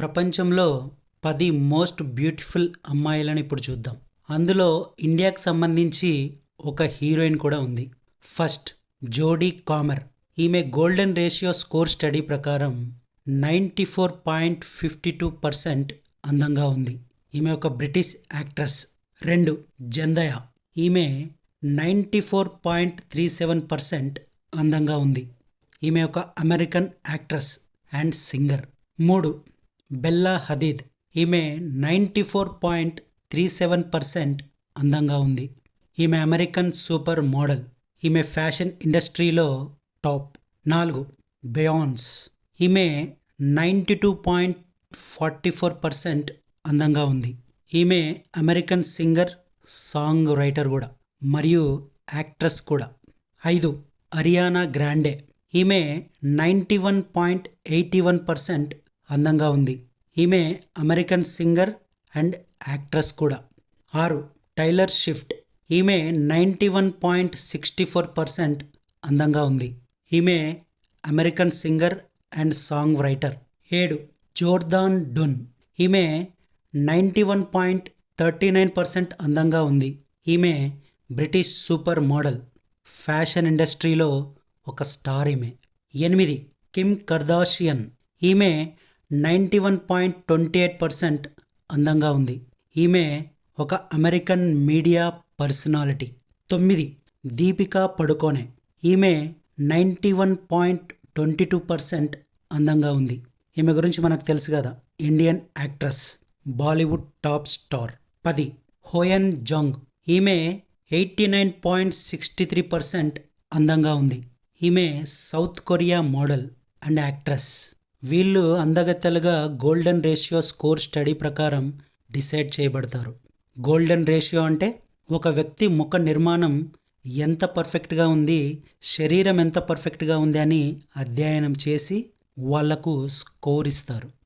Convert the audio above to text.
ప్రపంచంలో పది most beautiful అమ్మాయిలను ఇప్పుడు చూద్దాం. అందులో ఇండియాకు సంబంధించి ఒక హీరోయిన్ కూడా ఉంది. First Jodie Comer. ఈమె గోల్డెన్ రేషియో స్కోర్ స్టడీ ప్రకారం ninety four point fifty two percent అందంగా ఉంది. ఈమె ఒక బ్రిటిష్ యాక్ట్రెస్. రెండు జందయ. ఈమె ninety four point three seven percent అందంగా ఉంది. ఈమె ఒక అమెరికన్ యాక్ట్రెస్ అండ్ సింగర్. మూడు బెల్లా హదీద్ ఈమె ninety four point three seven percent అందంగా ఉంది. ఈమె అమెరికన్ సూపర్ మోడల్. ఈమె ఫ్యాషన్ ఇండస్ట్రీలో టాప్ నాలుగు. బెయాన్స్ ఈమె ninety two point forty four percent అందంగా ఉంది. ఈమె అమెరికన్ సింగర్ సాంగ్ రైటర్ కూడా మరియు యాక్ట్రెస్ కూడా. ఐదు. Ariana Grande. ఈమె ninety one point eighty one percent అందంగా ఉంది. ఈమె అమెరికన్ సింగర్ అండ్ యాక్ట్రెస్ కూడా. ఆరు టైలర్ షిఫ్ట్. ఈమె ninety one point sixty four percent అందంగా ఉంది. ఈమె American singer and song writer. ఏడు జోర్దాన్ డున్. ఈమె ninety one point thirty nine percent అందంగా ఉంది. ఈమె బ్రిటిష్ సూపర్ మోడల్. ఫ్యాషన్ ఇండస్ట్రీలో ఒక స్టార్ ఈమె. ఎనిమిది కిమ్ కర్దాషియన్. ఈమె ninety one point twenty eight percent అందంగా ఉంది. ఈమె ఒక అమెరికన్ మీడియా పర్సనాలిటీ. తొమ్మిది దీపికా పడుకోనే. ఈమె ninety one point twenty two percent అందంగా ఉంది. ఈమె గురించి మనకు తెలుసు కదా Indian actress Bollywood top star. పది హోయన్ జంగ్. ఈమె eighty nine point sixty three percent అందంగా ఉంది. ఈమె South Korea model and actress. వీళ్ళు అందగత్తెలుగా గోల్డెన్ రేషియో స్కోర్ స్టడీ ప్రకారం డిసైడ్ చేయబడతారు. గోల్డెన్ రేషియో అంటే ఒక వ్యక్తి ముఖ నిర్మాణం ఎంత పర్ఫెక్ట్గా ఉంది శరీరం ఎంత పర్ఫెక్ట్గా ఉంది అని అధ్యయనం చేసి వాళ్ళకు స్కోర్ ఇస్తారు.